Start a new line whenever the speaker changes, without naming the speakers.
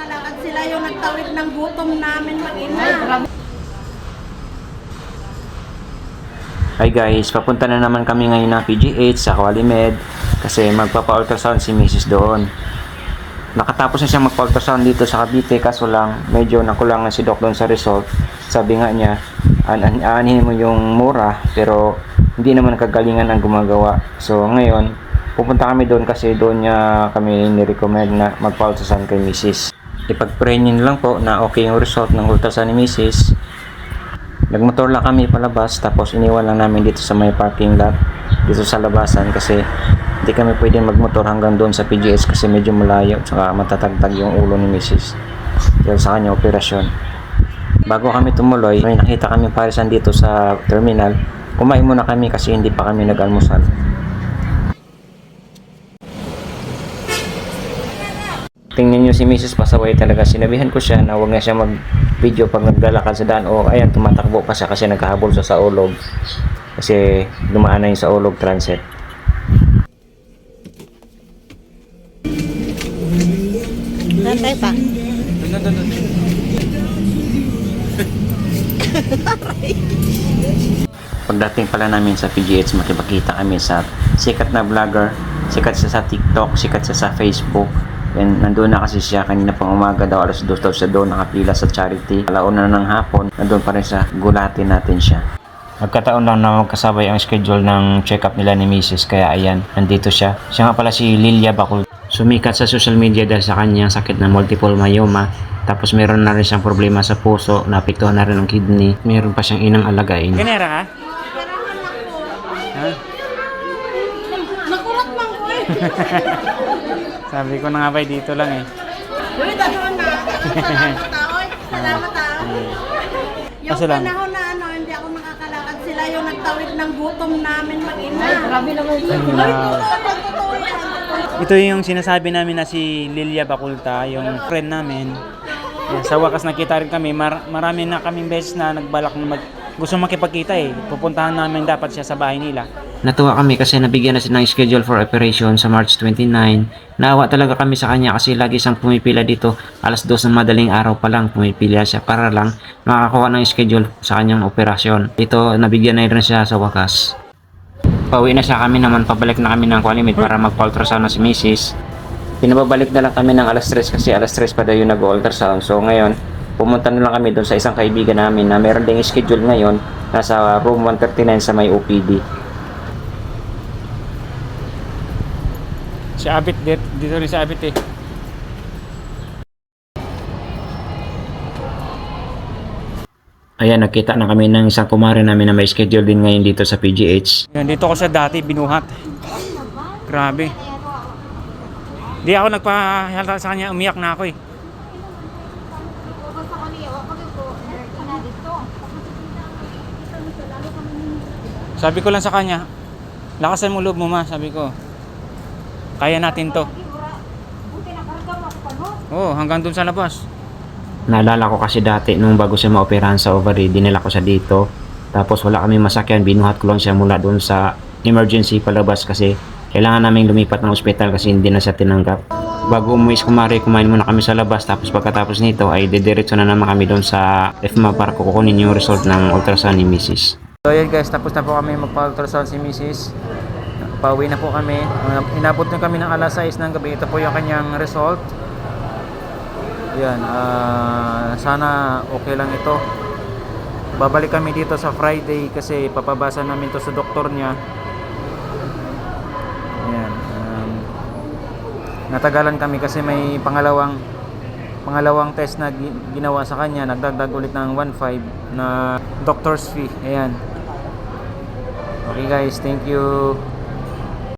nakakalakad sila yung nagtawid ng gutom namin mag-ina.
Hi guys, papunta na naman kami ngayon ng PGH sa Qualimed kasi magpapa-ultrasound si Mrs. doon. Nakatapos na siya magpa-ultrasound dito sa Cavite kaso lang medyo nakulangan si Doc doon sa result. Sabi nga niya, an mo yung mura pero hindi naman kagalingan ang gumagawa. So ngayon, pupunta kami doon kasi doon niya kami ni-recommend na magpa-ultrasound kay Mrs. Ipag-pray lang po na okay yung result ng ultrasound ni Mrs. Nagmotor lang kami palabas tapos iniwan lang namin dito sa may parking lot dito sa labasan kasi hindi kami pwedeng magmotor hanggang doon sa PGS kasi medyo malayo saka matatagtag yung ulo ni Mrs. dahil sa kanya operasyon. Bago kami tumuloy, may nakita kami parisan dito sa terminal. Kumain muna kami kasi hindi pa kami nag-almusal. Tingnan nyo si Mrs. pasaway talaga. Sinabihan ko siya na huwag na siya mag-video pag naglalakad sa daan. O ayan, tumatakbo pa siya kasi nagkahabol siya sa ulog. Kasi dumaan na yun sa ulog transit.
Nantay pa.
Pagdating pala namin sa PGH, makipagkita kami sa sikat na vlogger. Sikat siya sa TikTok, sikat siya sa Facebook. And nandun na kasi siya kanina pang umaga daw alas 2 daw siya doon nakapila sa charity. Alauna na ng hapon, nandun pa rin sa gulatin natin siya. Nagkataon lang na magkasabay ang schedule ng check-up nila ni Mrs. Kaya ayan, nandito siya. Siya nga pala si Lilia Bakul. Sumikat sa social media dahil sa kanyang sakit na multiple myoma. Tapos meron na rin siyang problema sa puso, naapektuhan na rin ang kidney. Meron pa siyang inang alagain.
Kanera ka? Ha?
Nakulat man ko eh.
Sabi ko na nga ba dito lang eh.
Uy, dalawan na. Salamat eh. Salamat tao. Yung
Kaso lang.
panahon na ano, hindi ako nakakalakad sila yung nagtawid ng gutom namin mag-ina. Grabe naman Ay, totoo yan, totoo yan.
Ito yung sinasabi namin na si Lilia Bakulta, yung friend namin. Yan, sa wakas nakita rin kami, mar- marami na kaming beses na nagbalak na mag gusto makipagkita eh. Pupuntahan namin dapat siya sa bahay nila.
Natuwa kami kasi nabigyan na siya ng schedule for operation sa March 29. Naawa talaga kami sa kanya kasi lagi siyang pumipila dito. Alas 2 ng madaling araw pa lang pumipila siya para lang makakuha ng schedule sa kanyang operasyon. Ito, nabigyan na rin siya sa wakas. Pauwi na siya kami naman, pabalik na kami ng Qualimid para magpa-ultrasound si Mrs. Pinababalik na lang kami ng alas 3 kasi alas 3 pa daw yung nag-ultrasound. So ngayon, pumunta na lang kami doon sa isang kaibigan namin na meron ding schedule ngayon nasa room 139 sa may OPD.
Si Abit, dito, dito rin si Abit eh.
Ayan, nakita na kami ng isang kumare namin na may schedule din ngayon dito sa PGH.
Yan, dito ko siya dati, binuhat. Grabe. Di ako nagpahalata sa kanya, umiyak na ako eh. Sabi ko lang sa kanya, lakasan mo loob mo ma, sabi ko. Kaya natin to. Oo, hanggang dun sa labas.
Naalala ko kasi dati nung bago siya maoperahan sa ovary, dinala ko siya dito. Tapos wala kami masakyan, binuhat ko lang siya mula doon sa emergency palabas kasi kailangan naming lumipat ng ospital kasi hindi na siya tinanggap. Bago umuwi si Kumari, kumain muna kami sa labas tapos pagkatapos nito ay didiretso na naman kami doon sa FMA para kukunin yung result ng ultrasound ni Mrs.
So yan guys, tapos na po kami magpa-ultrasound si Mrs. Pauwi na po kami. Uh, inabot na kami ng alas 6 ng gabi. Ito po yung kanyang result. Yan, ah, sana okay lang ito. Babalik kami dito sa Friday kasi papabasa namin to sa doktor niya. Yan. Um, natagalan kami kasi may pangalawang pangalawang test na gi- ginawa sa kanya. Nagdagdag ulit ng 1.5 na doctor's fee. Ayan. Okay guys, thank you.